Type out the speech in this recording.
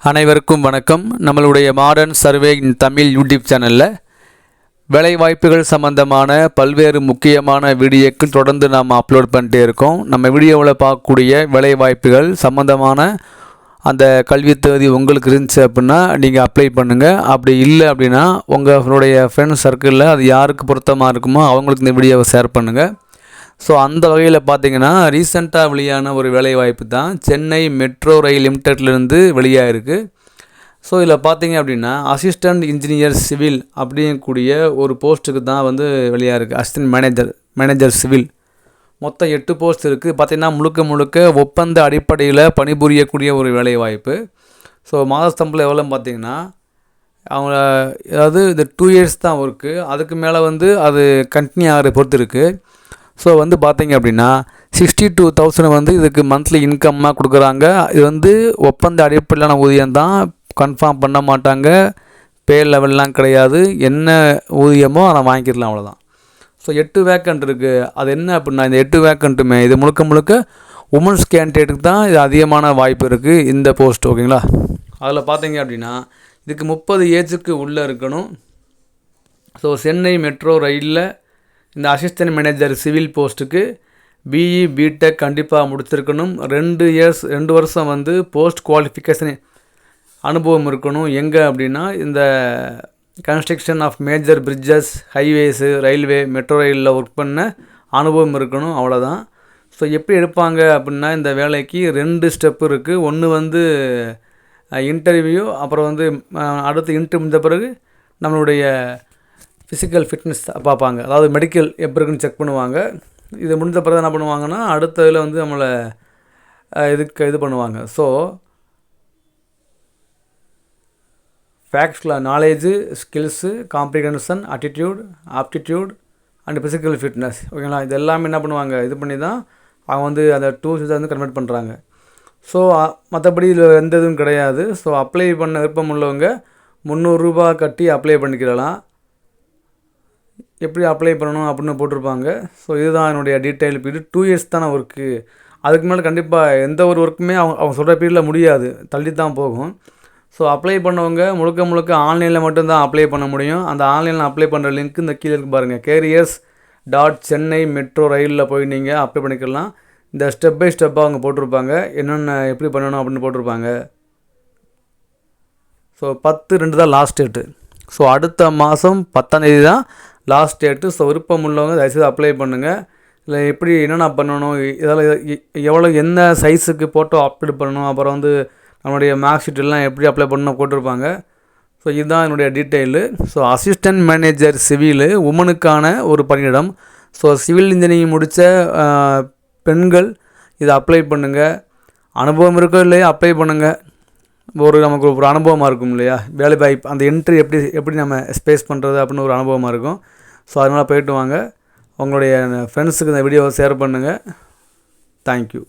அனைவருக்கும் வணக்கம். நம்மளுடைய modern survey in Tamil YouTube சேனலில் வேலைவாய்ப்புகள் சம்பந்தமான பல்வேறு முக்கியமான வீடியோக்கள் தொடர்ந்து நாம் அப்லோட் பண்ணிட்டே இருக்கோம். நம்ம வீடியோவில் பார்க்கக்கூடிய வேலைவாய்ப்புகள் சம்பந்தமான அந்த கல்வித் தகுதி உங்களுக்கு இருந்துச்சு அப்படின்னா நீங்கள் அப்ளை பண்ணுங்கள் அப்படி இல்லை அப்படின்னா உங்களுடைய ஃப்ரெண்ட்ஸ் சர்க்கிளில் அது யாருக்கு பொருத்தமாக இருக்குமோ அவங்களுக்கு இந்த வீடியோவை ஷேர் பண்ணுங்கள் ஸோ அந்த வகையில் பார்த்தீங்கன்னா ரீசெண்டாக வெளியான ஒரு வேலைவாய்ப்பு தான் சென்னை மெட்ரோ ரயில் லிமிட்டட்லேருந்து வெளியாகிருக்கு ஸோ இதில் பார்த்தீங்க அப்படின்னா அசிஸ்டண்ட் இன்ஜினியர் சிவில் அப்படிங்கக்கூடிய ஒரு போஸ்ட்டுக்கு தான் வந்து வெளியாக இருக்குது அசிஸ்டன்ட் மேனேஜர் மேனேஜர் சிவில் மொத்தம் எட்டு போஸ்ட் இருக்குது பார்த்திங்கன்னா முழுக்க முழுக்க ஒப்பந்த அடிப்படையில் பணிபுரியக்கூடிய ஒரு வேலைவாய்ப்பு. ஸோ மாத சம்பளம் எவ்வளோன்னு பார்த்தீங்கன்னா அவங்க அதாவது இந்த டூ இயர்ஸ் தான் ஒர்க்கு அதுக்கு மேலே வந்து அது கண்டினியூ ஆகிற பொறுத்து இருக்குது ஸோ வந்து பார்த்தீங்க அப்படின்னா சிக்ஸ்டி டூ தௌசண்ட் வந்து இதுக்கு மந்த்லி இன்கம்மாக கொடுக்குறாங்க. இது வந்து ஒப்பந்த அடிப்படையிலான ஊதியம் தான். கன்ஃபார்ம் பண்ண மாட்டாங்க. பே லெவல்லாம் கிடையாது. என்ன ஊதியமோ அதை வாங்கிக்கலாம் அவ்வளோதான் ஸோ எட்டு வேக்கண்ட் இருக்குது அது என்ன அப்படின்னா இந்த எட்டு வேக்கண்ட்டுமே இது முழுக்க முழுக்க உமன்ஸ் கேண்டிடேட்டுக்கு தான் இது அதிகமான வாய்ப்பு இருக்குது இந்த போஸ்ட் ஓகேங்களா? அதில் பார்த்தீங்க அப்படின்னா இதுக்கு முப்பது ஏஜுக்கு உள்ளே இருக்கணும். ஸோ சென்னை மெட்ரோ ரயிலில் இந்த அசிஸ்டன்ட் மேனேஜர் சிவில் போஸ்ட்டுக்கு பிஇ பிடெக் கண்டிப்பாக முடிச்சிருக்கணும் ரெண்டு இயர்ஸ் ரெண்டு வருஷம் வந்து போஸ்ட் குவாலிஃபிகேஷன் அனுபவம் இருக்கணும். எங்கே அப்படின்னா இந்த construction of major bridges highways railway metro ரயிலில் ஒர்க் பண்ண அனுபவம் இருக்கணும். அவ்வளோதான் ஸோ எப்படி எடுப்பாங்க அப்படின்னா இந்த வேலைக்கு ரெண்டு ஸ்டெப்பு இருக்குது ஒன்று வந்து இன்டர்வியூ அப்புறம் வந்து அடுத்து இன்டர்வியூ முடிந்த பிறகு நம்மளுடைய ஃபிசிக்கல் ஃபிட்னஸ் பார்ப்பாங்க. அதாவது மெடிக்கல் எப்படி இருக்குன்னு செக் பண்ணுவாங்க. இது முடிஞ்ச பிறகு என்ன பண்ணுவாங்கன்னா அடுத்த இதில் வந்து நம்மளை இதுக்கு இது பண்ணுவாங்க. So ஃபேக்ட்ஸில் knowledge skills comprehension attitude aptitude and physical fitness ஓகேங்களா இது எல்லாமே என்ன பண்ணுவாங்க? இது பண்ணி தான் அவங்க வந்து அந்த டூல்ஸ் இதை வந்து கன்வெர்ட் பண்ணுறாங்க ஸோ மற்றபடி இதில் எந்த இதுவும் கிடையாது. ஸோ அப்ளை பண்ண விருப்பம் உள்ளவங்க முந்நூறுரூபா கட்டி அப்ளை பண்ணிக்கிறலாம். எப்படி அப்ளை பண்ணணும் அப்படின்னு போட்டிருப்பாங்க. ஸோ இதுதான் என்னுடைய டீட்டெயில் பீரியட் டூ இயர்ஸ் தானே ஒர்க்கு அதுக்கு மேலே கண்டிப்பாக எந்த ஒரு ஒர்க்குமே அவங்க அவங்க சொல்கிற பீரியடில் முடியாது. தள்ளி தான் போகும். ஸோ அப்ளை பண்ணவங்க முழுக்க முழுக்க ஆன்லைனில் மட்டும்தான் அப்ளை பண்ண முடியும். அந்த ஆன்லைனில் அப்ளை பண்ணுற லிங்க் இந்த கீழே இருக்கு பாருங்கள் கேரியர்ஸ் டாட் சென்னை மெட்ரோ ரயிலில் போய் நீங்கள் அப்ளை பண்ணிக்கலாம். இந்த ஸ்டெப் பை ஸ்டெப்பாக அவங்க போட்டிருப்பாங்க. என்னென்ன எப்படி பண்ணணும் அப்படின்னு போட்டிருப்பாங்க. ஸோ பத்து ரெண்டு தான் லாஸ்ட் டேட்டு ஸோ அடுத்த மாதம் பத்தாந்தேதி தான் லாஸ்ட் டேட்டு ஸோ விருப்பம் உள்ளவங்க தயவுசெய்து அப்ளை பண்ணுங்கள் இல்லை எப்படி என்னென்ன பண்ணணும் இதெல்லாம் எவ்வளோ என்ன சைஸுக்கு ஃபோட்டோ அப்லோட் பண்ணணும் அப்புறம் வந்து நம்மளுடைய மார்க் ஷீட்டெல்லாம் எப்படி அப்ளை பண்ணணும் போட்டிருப்பாங்க. ஸோ இதுதான் என்னுடைய detail so assistant manager civil உமனுக்கான ஒரு பணியிடம். ஸோ சிவில் இன்ஜினியரிங் முடித்த பெண்கள் இதை அப்ளை பண்ணுங்கள் அனுபவம் இருக்கோ இல்லையா அப்ளை பண்ணுங்கள் ஒரு நமக்கு ஒரு அனுபவமாக இருக்கும் இல்லையா? வேலை வாய்ப்பு அந்த என்ட்ரி எப்படி எப்படி நம்ம ஸ்பேஸ் பண்ணுறது அப்படின்னு ஒரு அனுபவமாக இருக்கும். ஸோ அதனால் போயிட்டு வாங்க. உங்களுடைய ஃப்ரெண்ட்ஸுக்கு இந்த வீடியோவை ஷேர் பண்ணுங்கள் தேங்க்யூ